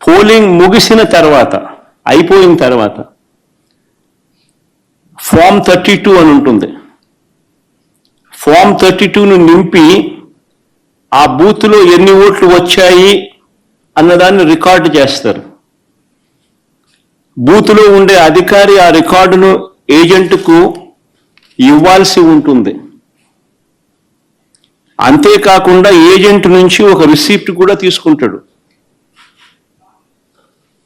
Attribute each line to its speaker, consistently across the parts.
Speaker 1: Polling ముగిసిన తర్వాత అయిపోయిన తర్వాత ఫామ్ థర్టీ టూ అని ఉంటుంది. ఫామ్ థర్టీ టూను నింపి ఆ బూత్లో ఎన్ని ఓట్లు వచ్చాయి అన్నదాన్ని రికార్డు చేస్తారు. బూత్లో ఉండే అధికారి ఆ రికార్డును ఏజెంట్కు ఇవ్వాల్సి ఉంటుంది. అంతేకాకుండా ఏజెంట్ నుంచి ఒక రిసీప్ట్ కూడా తీసుకుంటాడు.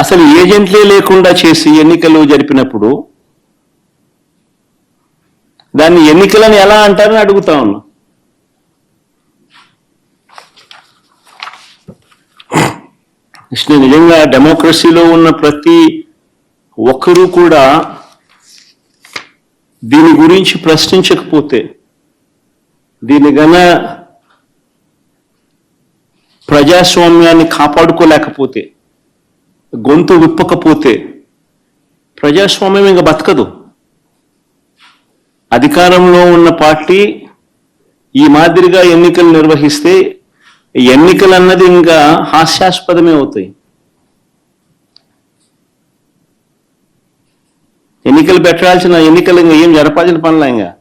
Speaker 1: అసలు ఏజెంట్లే లేకుండా చేసి ఎన్నికలు జరిపినప్పుడు దాన్ని ఎన్నికలను ఎలా అంటారని అడుగుతా ఉన్నా. కృష్ణ నిజంగా డెమోక్రసీలో ఉన్న ప్రతి ఒక్కరూ కూడా దీని గురించి ప్రశ్నించకపోతే దీని గన ప్రజాస్వామ్యాన్ని కాపాడుకోలేకపోతే గొంతు విప్పకపోతే ప్రజాస్వామ్యం ఇంకా బతకదు. అధికారంలో ఉన్న పార్టీ ఈ మాదిరిగా ఎన్నికలు నిర్వహిస్తే ఎన్నికలు అన్నది ఇంకా హాస్యాస్పదమే అవుతాయి. ఎన్నికలు పెట్టాల్సిన ఎన్నికలు ఇంకా ఏం జరపాల్సిన పనులే ఇంకా?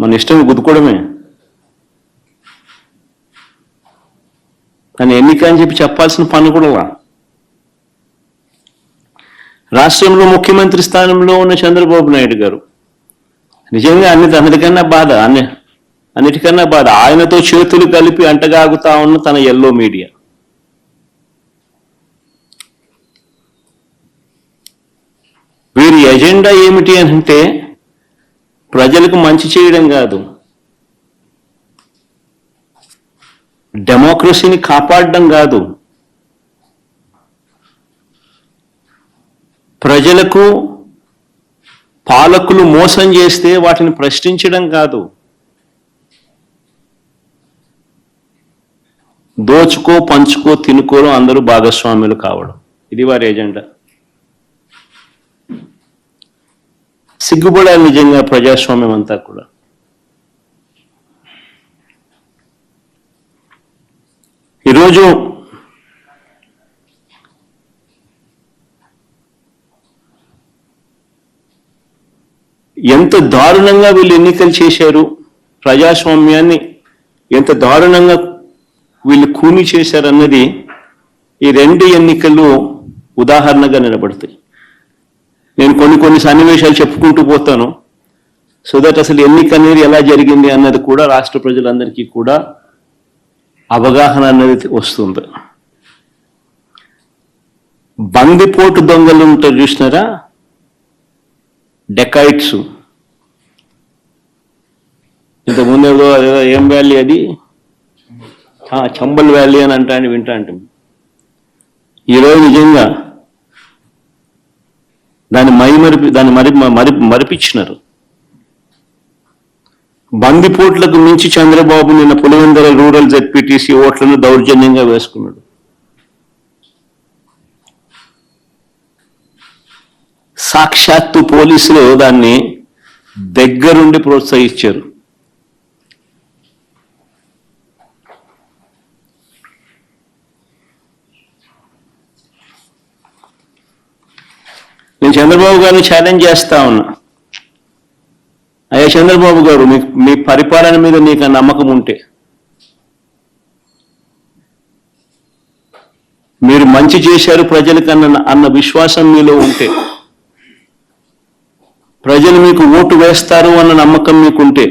Speaker 1: మన ఇష్టం గుద్దుకోవడమే. కానీ ఎన్నిక అని చెప్పి చెప్పాల్సిన పని కూడా రాష్ట్రంలో ముఖ్యమంత్రి స్థానంలో ఉన్న చంద్రబాబు నాయుడు గారు నిజంగా అన్ని అన్నిటికన్నా బాధ అన్ని అన్నిటికన్నా బాధ. ఆయనతో చేతులు కలిపి అంటగాగుతా ఉన్న తన ఎల్లో మీడియా వీరి ఎజెండా ఏమిటి అంటే ప్రజలకు మంచి చేయడం కాదు. డెమోక్రసీని కాపాడడం కాదు. ప్రజలకు పాలకులు మోసం చేస్తే వాటిని ప్రశ్నించడం కాదు. దోచుకో పంచుకో తినుకోలో అందరూ భాగస్వాములు కావడం. ఇది వారి ఎజెండా. సిగ్గుపడాలి నిజంగా ప్రజాస్వామ్యం అంతా కూడా. ఈరోజు ఎంత దారుణంగా వీళ్ళు ఎన్నికలు చేశారు ప్రజాస్వామ్యాన్ని ఎంత దారుణంగా వీళ్ళు కూని చేశారన్నది ఈ రెండు ఎన్నికలు ఉదాహరణగా నిలబడతాయి. నేను కొన్ని కొన్ని సన్నివేశాలు చెప్పుకుంటూ పోతాను. సో దట్ అసలు ఎన్నిక అనేది ఎలా జరిగింది అన్నది కూడా రాష్ట్ర ప్రజలందరికీ కూడా అవగాహన అనేది వస్తుంది. బందిపోటు దొంగలు ఉంటారు చూసినారా? డెకైట్స్ ఇంతకుముందు ఏదో ఏదో ఏం వ్యాలీ అది? చంబల్ వ్యాలీ అని అంటా అని వింటా అంటే. ఈరోజు నిజంగా దాన్ని మైమరిపి దాన్ని మరి మరి మరిపించినారు. బందిపోట్లకు మించి చంద్రబాబు నిన్న పులివెందర రూరల్ జెడ్పీటీసీ ఓట్లను దౌర్జన్యంగా వేసుకున్నాడు. సాక్షాత్తు పోలీసులు దాన్ని దగ్గరుండి ప్రోత్సహించారు. చంద్రబాబు గారిని ఛాలెంజ్ చేస్తా ఉన్నా. అయ్యా చంద్రబాబు గారు మీ మీ పరిపాలన మీద నీకు నమ్మకం ఉంటే. మీరు మంచి చేశారు ప్రజలకన్న అన్న విశ్వాసం మీలో ఉంటే. ప్రజలు మీకు ఓటు వేస్తారు అన్న నమ్మకం మీకుంటే.